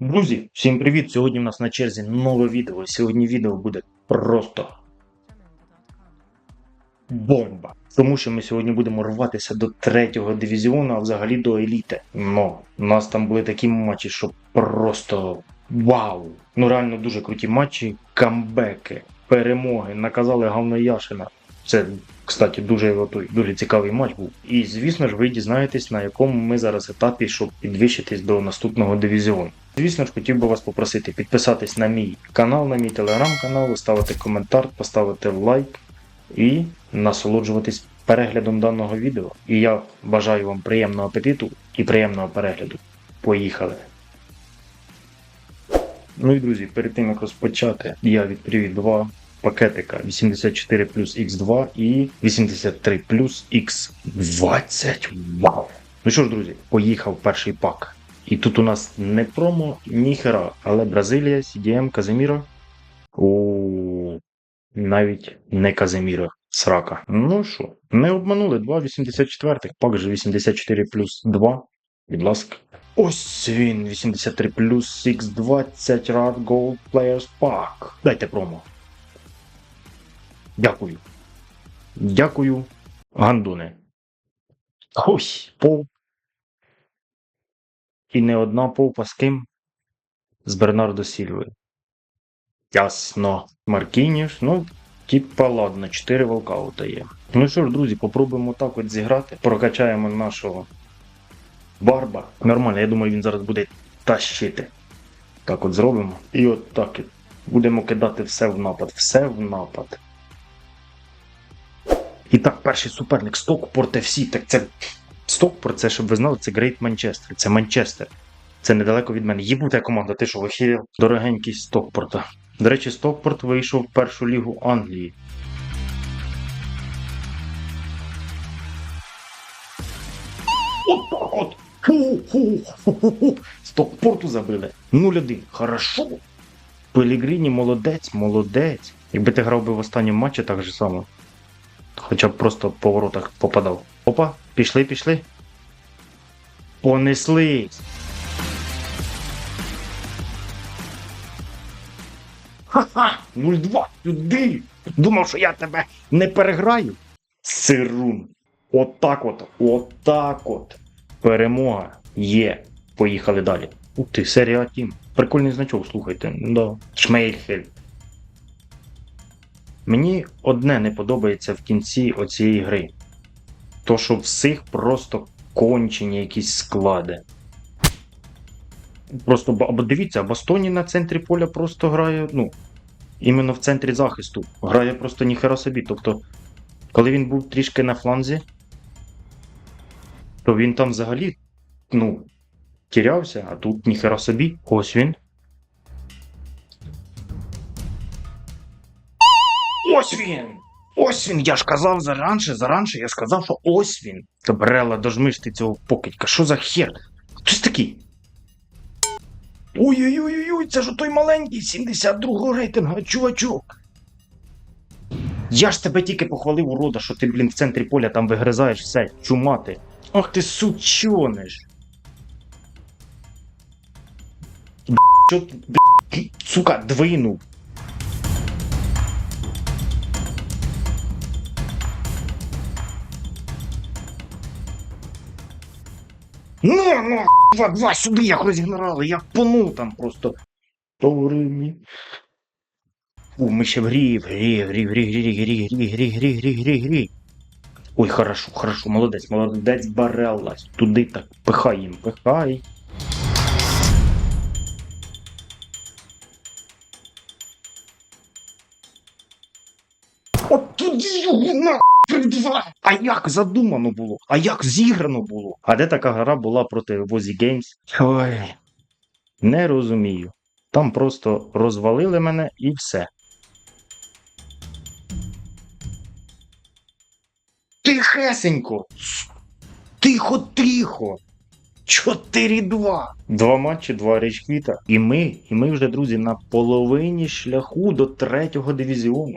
Друзі, всім привіт! Сьогодні в нас на черзі нове відео. Сьогодні відео буде просто бомба. Тому що ми сьогодні будемо рватися до третього дивізіону, а взагалі до еліти. Ну, у нас там були такі матчі, що просто вау! Ну реально дуже круті матчі, камбеки, перемоги, наказали Гавнояшина. Це, кстати, дуже дуже цікавий матч був. І звісно ж, ви дізнаєтесь, на якому ми зараз етапі, щоб підвищитись до наступного дивізіону. Звісно ж, хотів би вас попросити підписатись на мій канал, на мій телеграм-канал, ставити коментар, поставити лайк і насолоджуватись переглядом даного відео. І я бажаю вам приємного апетиту і приємного перегляду. Поїхали! Ну і друзі, перед тим як розпочати, я відкрив два пакетика 84 плюс X2 і 83 плюс X20. Вау! Ну що ж, друзі, поїхав перший пак. І тут у нас не промо, ні хера, але Бразилія, CDM, Казиміро. О, навіть не Казиміро. Срака. Ну що, не обманули 2,84, пак же 84 плюс 2. Будь ласка. Ось він, 83 плюс X20 Rad Gold Players Pack. Дайте промо. Дякую. Дякую, гандони. Ось, пол. І не одна повпа з ким? З Бернардо Сільвою. Ясно. Маркініш, ну, типа, ладно, 4 волкаута є. Ну що ж, друзі, попробуємо так от зіграти. Прокачаємо нашого барба. Нормально, я думаю, він зараз буде тащити. Так от зробимо. І от так. Будемо кидати все в напад. Все в напад. І так, перший суперник Стокпорт FC. Так це Стокпорт, це щоб ви знали, це Грейт Манчестер. Це Манчестер. Це недалеко від мене. Єбута команда, ти що вихірів? Дорогенький Стокпорта. До речі, Стокпорт вийшов в першу лігу Англії. От-от. Стокпорту забили. 0-1. Хорошо. Пелігріні молодець, молодець. Якби ти грав би в останньому матчі так же само. Хоча б просто по воротах попадав. Опа, пішли, пішли. Понеслись. Ха-ха! 0-2 туди. Думав, що я тебе не переграю. Сирун. Отак от, отак от. Перемога є. Поїхали далі. Ух ти, серія Тім. Прикольний значок, слухайте. Да. Шмейльхель. Мені одне не подобається в кінці оцієї гри. То, що всіх просто кончені якісь склади. Просто або дивіться, Бастоні на центрі поля просто грає, ну, іменно в центрі захисту. Грає просто ніхера собі. Тобто, коли він був трішки на фланзі, то він там взагалі, ну, тірявся, а тут ніхера собі. Ось він. Ось він! Ось він! Я ж казав заранше, заранше, я сказав, що ось він. Табрела, дожмиш ти цього покидька. Що за хер? Хто ж такий? Ой-ой-ой, це ж той маленький 72-го рейтинга, чувачок. Я ж тебе тільки похвалив урода, що ти, блін, в центрі поля там вигризаєш все, чумати. Ах ти сучониш. Б**, Що ти, б**, сука, двинув. Ну, ну, два, два сюди як розігнали, як понув там просто. Торимі. О, ми ще в грі, в грі, в грі, в грі, грі, грі, грі, грі, грі, грі, грі, грі. Ой, хорошо, хорошо, молодець, молодець Барелла. Туди так, пихай їм, пихай. От туди його на два. А як задумано було? А як зіграно було? А де така гра була проти Возі Геймс? Ой. Не розумію. Там просто розвалили мене і все. Тихесенько. Тихо, тихо. 4-2. Два матчі, два річквіта. І ми, і ми вже, друзі, на половині шляху до третього дивізіону.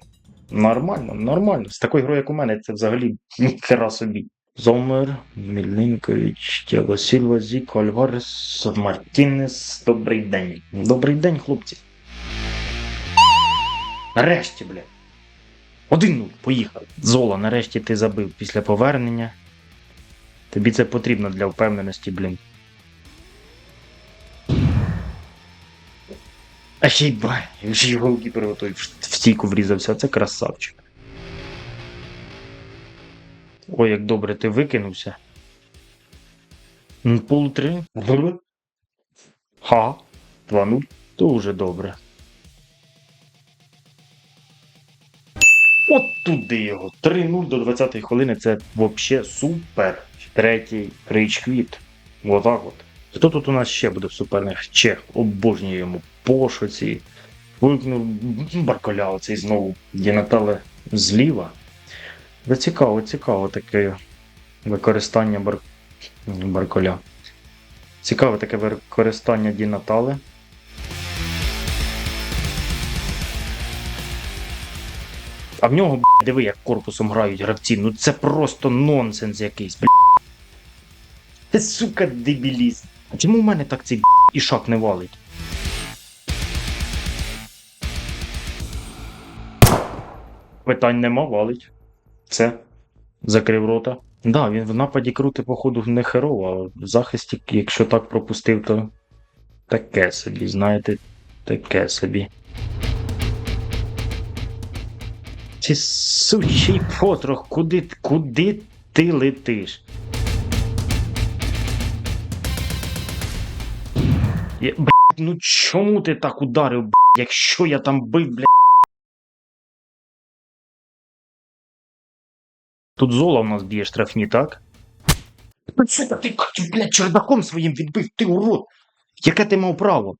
Нормально, нормально. З такою грою, як у мене, це взагалі ніхера собі. Зомер, Мілінкович, Тіаго Сільва, Зіко, Альварес, Мартінес. Добрий день. Добрий день, хлопці. Нарешті, блядь. Один нуль, поїхав. Зола, нарешті ти забив після повернення. Тобі це потрібно для впевненості, блін. А й бай, ще й голкіпер отой в стійку врізався, це красавчик. Ой, як добре ти викинувся. М, Пол три. Ха. 2-0. То вже добре. От туди його. 3-0 до 20-ї хвилини це взагалі супер. Третій рейчквіт. Отак от. Хто тут у нас ще буде в суперних? Чех. Обожнює йому пошуці. Вимкнув Барколя оцей знову. Дінатале зліва. Да цікаво, цікаво таке використання бар... Барколя. Цікаве таке використання Дінатали. А в нього, б**, диви, як корпусом грають гравці. Ну це просто нонсенс якийсь, бля. Це сука дебілізм. А чому в мене так цей б**, ішак не валить? Питань нема, валить. Все. Закрив рота. Да, він в нападі крути, походу, не херово, а в захисті, якщо так пропустив, то таке собі, знаєте, таке собі. Чи сучий потрох, куди, куди ти летиш? Я, блядь, ну чому ти так ударив, блядь, якщо я там бив, блядь? Тут зола у нас б'є штрафні, так? Ну що ти, блядь, чердаком своїм відбив, ти урод! Яке ти мав право?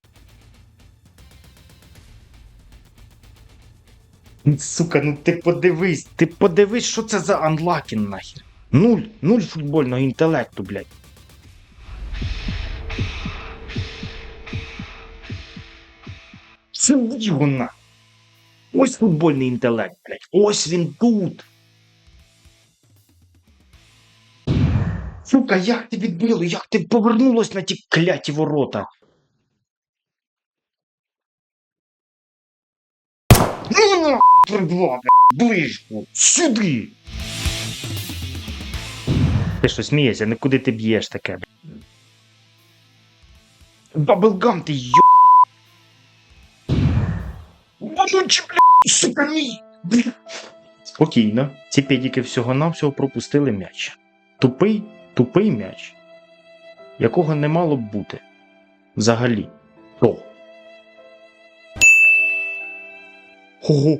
Ну, Сука, ну ти подивись, ти подивись, що це за анлакін нахер. Нуль, нуль футбольного інтелекту, блядь. Це його. Ось футбольний інтелект, блядь. Ось він тут. Сука, як ти відбило, як ти повернулась на ті кляті ворота? Ну на тридва, ближку, сюди. Ти що смієшся, ну куди ти б'єш таке? Баблгам ти йо. Вонучі, бля, сука, ні. Спокійно. Ці педіки всього-навсього пропустили м'яч. Тупий, тупий м'яч, якого не мало б бути. Взагалі. О. Ого.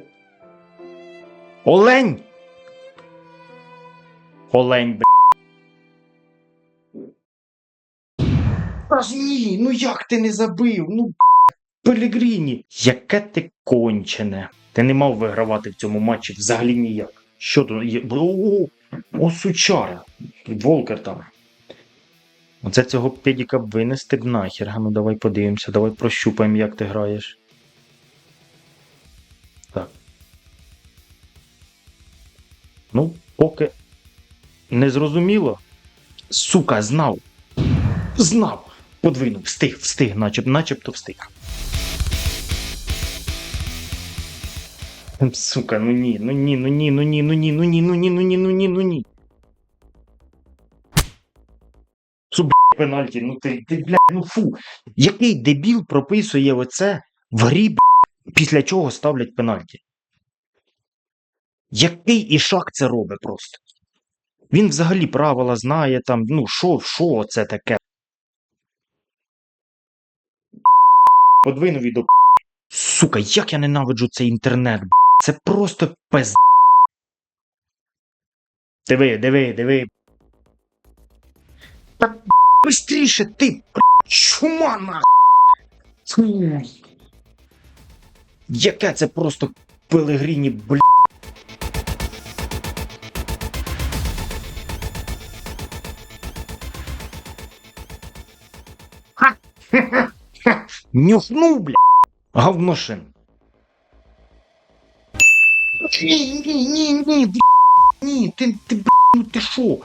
Олень! Олень, б. Аж ні, ну як ти не забив? Ну, б**, Пелегріні. Яке ти кончене. Ти не мав вигравати в цьому матчі взагалі ніяк. Що тут є? О, сучара. Волкер там. Оце цього педіка б винести б нахер. Ну давай подивимося, давай прощупаємо, як ти граєш. Так. Ну, поки не зрозуміло. Сука, знав. Знав. Подвинув, встиг, встиг, начеб, начебто встиг. Сука, ну ні, ну ні, ну ні, ну ні, ну ні, ну ні, ну ні, ну ні, ну ні, ну ні. Су, бля, пенальті, ну ти, ти, бля, ну фу. Який дебіл прописує оце в грі, бля, після чого ставлять пенальті? Який ішак це робить просто? Він взагалі правила знає там, ну що, що це таке? Подвинув і Сука, як я ненавиджу цей інтернет, б***. Це просто пез. Диви, диви, диви. Так бистріше ти, чума нах. Яке це просто пелегріні! Ха! Нюхнув, бля. Говношин. Не-не-не-не, б***, ні, Ты ти, б***, ну ти шо?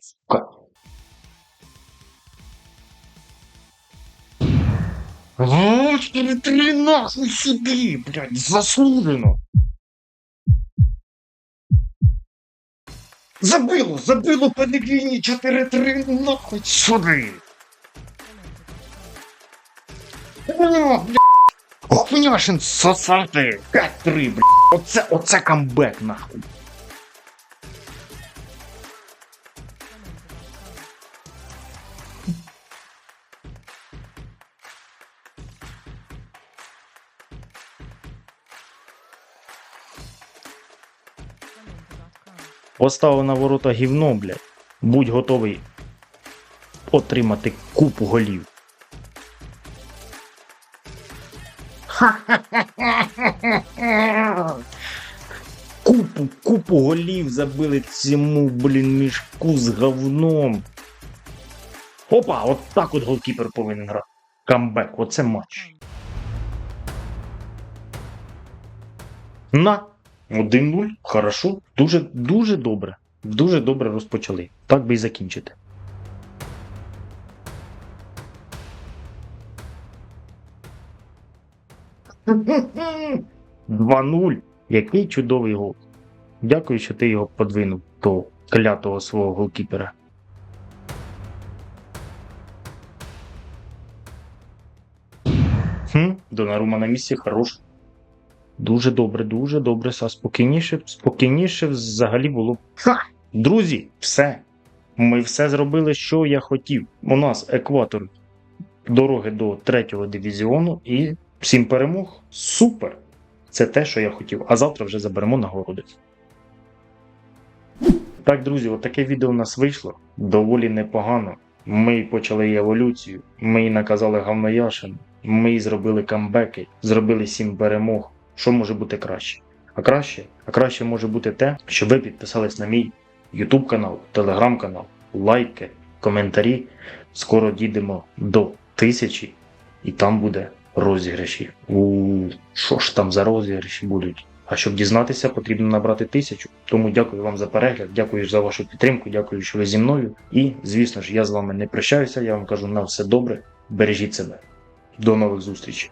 Сука. О, три нахуй сюди, блядь, заслужено. Забило, забило панегріні 4-3, нахуй сюди. О, блядь. Хуняшин сосати. 5-3, блядь. Оце, оце камбек, нахуй. Поставив на ворота гівно, блядь. Будь готовий отримати купу голів. Купу, купу голів забили цьому, блін, мішку з говном. Опа, от так от голкіпер повинен грати. Камбек, оце матч. На 1-0. Хорошо. Дуже, дуже добре. Дуже добре розпочали. Так би і закінчити. Два 0 Який чудовий гол. Дякую, що ти його подвинув до клятого свого голкіпера. Хм, Донарума на місці хорош. Дуже добре, дуже добре. Са спокійніше, спокійніше взагалі було. Ха! Друзі, все. Ми все зробили, що я хотів. У нас екватор дороги до третього дивізіону і сім перемог. Супер! Це те, що я хотів. А завтра вже заберемо нагороди. Так, друзі, от таке відео у нас вийшло. Доволі непогано. Ми почали еволюцію, ми наказали Гавнояшин, ми зробили камбеки, зробили сім перемог. Що може бути краще? А краще, а краще може бути те, що ви підписались на мій YouTube канал, Telegram канал, лайки, коментарі. Скоро дійдемо до тисячі, і там буде розіграші. У що ж там за розіграші будуть? А щоб дізнатися, потрібно набрати тисячу. Тому дякую вам за перегляд, дякую за вашу підтримку, дякую, що ви зі мною. І, звісно ж, я з вами не прощаюся. Я вам кажу на все добре. Бережіть себе. До нових зустрічей.